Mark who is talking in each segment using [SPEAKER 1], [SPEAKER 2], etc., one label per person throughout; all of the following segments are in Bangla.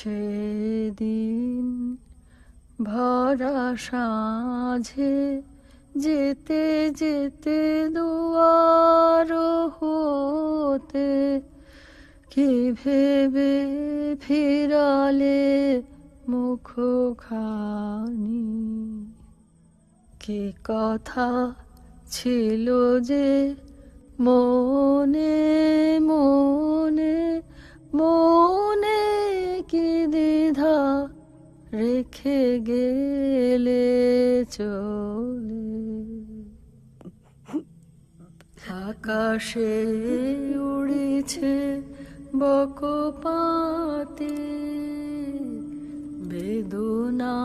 [SPEAKER 1] সেদিন ভরা সাঁঝে যেতে যেতে দুয়ার হতে কি ভেবে ফিরালে মুখ খানি কি কথা ছিল যে মনে দ্বিধা রেখে গেলে চলে। আকাশে উড়েছে বকপাতে বেদনা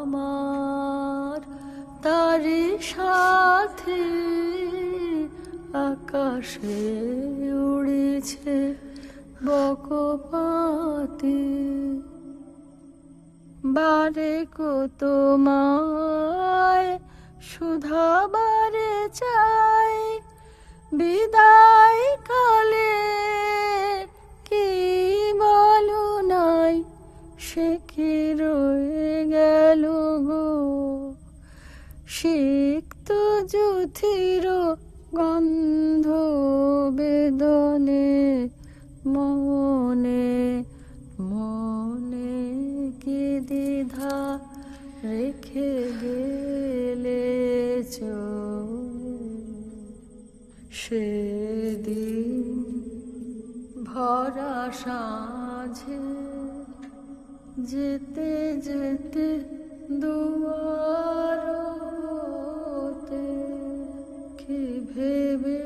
[SPEAKER 1] আমার। তারি সাথে আকাশে উড়েছে বকপাতে বারে কত মায় সুধা বারে চাই। বিদায় কালে কি বলো নাই, সে কি রয়ে গেল গো? শিখ তো যুথির গন্ধ মনে মনে কি দ্বিধা রেখে গেলে সেদিন ভরা সাঁঝে যেতে যেতে দুয়ার কি ভেবে